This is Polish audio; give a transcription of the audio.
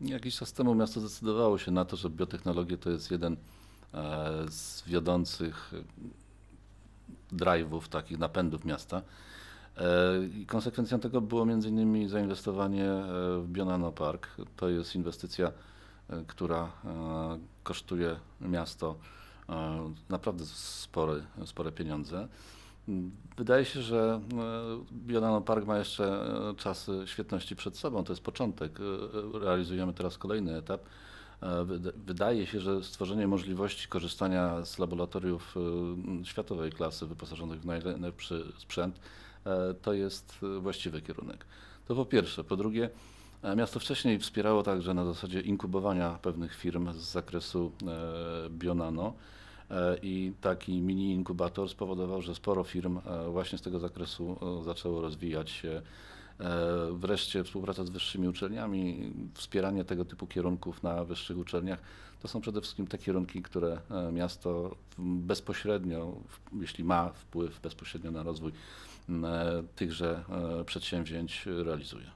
Jakiś czas temu miasto zdecydowało się na to, że biotechnologie to jest jeden e, z wiodących e, drive'ów, takich napędów miasta. E, I konsekwencją tego było innymi zainwestowanie w Bionanopark. To jest inwestycja, która kosztuje miasto naprawdę spore, spore pieniądze. Wydaje się, że e, Bionanopark ma jeszcze e, czasy świetności przed sobą. To jest początek. E, Realizujemy teraz kolejny etap. Wyda- Wydaje się, że stworzenie możliwości korzystania z laboratoriów światowej klasy wyposażonych w najlepszy sprzęt to jest właściwy kierunek. To po pierwsze. Po drugie, miasto wcześniej wspierało także na zasadzie inkubowania pewnych firm z zakresu Bionano. E, I taki mini inkubator spowodował, że sporo firm e, właśnie z tego zakresu e, zaczęło rozwijać się. Wreszcie współpraca z wyższymi uczelniami, wspieranie tego typu kierunków na wyższych uczelniach, to są przede wszystkim te kierunki, które miasto bezpośrednio, jeśli ma wpływ bezpośrednio na rozwój tychże przedsięwzięć, realizuje.